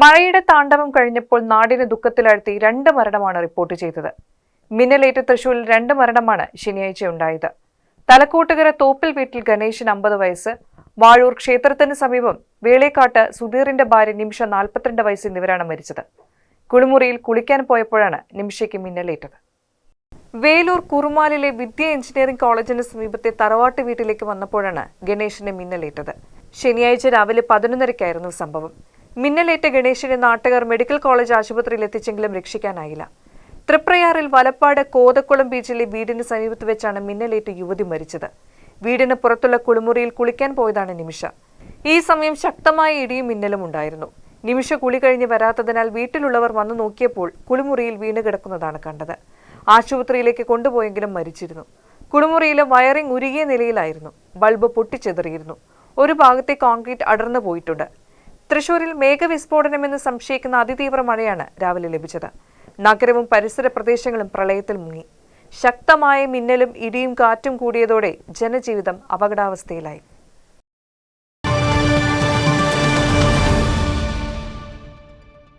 മഴയുടെ താണ്ഡവം കഴിഞ്ഞപ്പോൾ നാടിനെ ദുഃഖത്തിലാഴ്ത്തി രണ്ട് മരണമാണ് റിപ്പോർട്ട് ചെയ്തത്. മിന്നലേറ്റ് തൃശൂരിൽ രണ്ട് മരണമാണ് ശനിയാഴ്ച ഉണ്ടായത് തലക്കോട്ടുകര തോപ്പിൽ വീട്ടിൽ ഗണേശൻ അമ്പത് വയസ്സ് വാഴൂർ ക്ഷേത്രത്തിന് സമീപം വേളേക്കാട്ട് സുധീറിന്റെ ഭാര്യ നിമിഷ നാൽപ്പത്തിരണ്ട് വയസ്സ് എന്നിവരാണ് മരിച്ചത്. കുളിമുറിയിൽ കുളിക്കാൻ പോയപ്പോഴാണ് നിമിഷയ്ക്ക് മിന്നലേറ്റത്. വേലൂർ കുറുമാലിലെ വിദ്യ എഞ്ചിനീയറിംഗ് കോളേജിന് സമീപത്തെ തറവാട്ട് വീട്ടിലേക്ക് വന്നപ്പോഴാണ് ഗണേശന്റെ മിന്നലേറ്റത്. ശനിയാഴ്ച രാവിലെ പതിനൊന്നരയ്ക്കായിരുന്നു സംഭവം. മിന്നലേറ്റ ഗണേശിനെ നാട്ടുകാർ മെഡിക്കൽ കോളേജ് ആശുപത്രിയിൽ എത്തിച്ചെങ്കിലും രക്ഷിക്കാനായില്ല. തൃപ്രയാറിൽ വലപ്പാട് കോതക്കുളം ബീച്ചിലെ വീടിന് സമീപത്ത് വെച്ചാണ് മിന്നലേറ്റ് യുവതി മരിച്ചത്. വീടിന് പുറത്തുള്ള കുളിമുറിയിൽ കുളിക്കാൻ പോയതാണ് നിമിഷ. ഈ സമയം ശക്തമായ ഇടിയും മിന്നലും ഉണ്ടായിരുന്നു. നിമിഷ കുളി കഴിഞ്ഞ് വരാത്തതിനാൽ വീട്ടിലുള്ളവർ വന്നു നോക്കിയപ്പോൾ കുളിമുറിയിൽ വീണ് കിടക്കുന്നതാണ് കണ്ടത്. ആശുപത്രിയിലേക്ക് കൊണ്ടുപോയെങ്കിലും മരിച്ചിരുന്നു. കുളിമുറിയിലെ വയറിംഗ് ഉരുകിയ നിലയിലായിരുന്നു. ബൾബ് പൊട്ടിച്ചെതറിയിരുന്നു. ഒരു ഭാഗത്തെ കോൺക്രീറ്റ് അടർന്നു പോയിട്ടുണ്ട്. തൃശൂരിൽ മേഘവിസ്ഫോടനമെന്ന് സംശയിക്കുന്ന അതിതീവ്ര മഴയാണ് രാവിലെ ലഭിച്ചത്. നഗരവും പരിസര പ്രദേശങ്ങളും പ്രളയത്തിൽ മുങ്ങി. ശക്തമായ മിന്നലും ഇടിയും കാറ്റും കൂടിയതോടെ ജനജീവിതം അപകടാവസ്ഥയിലായി.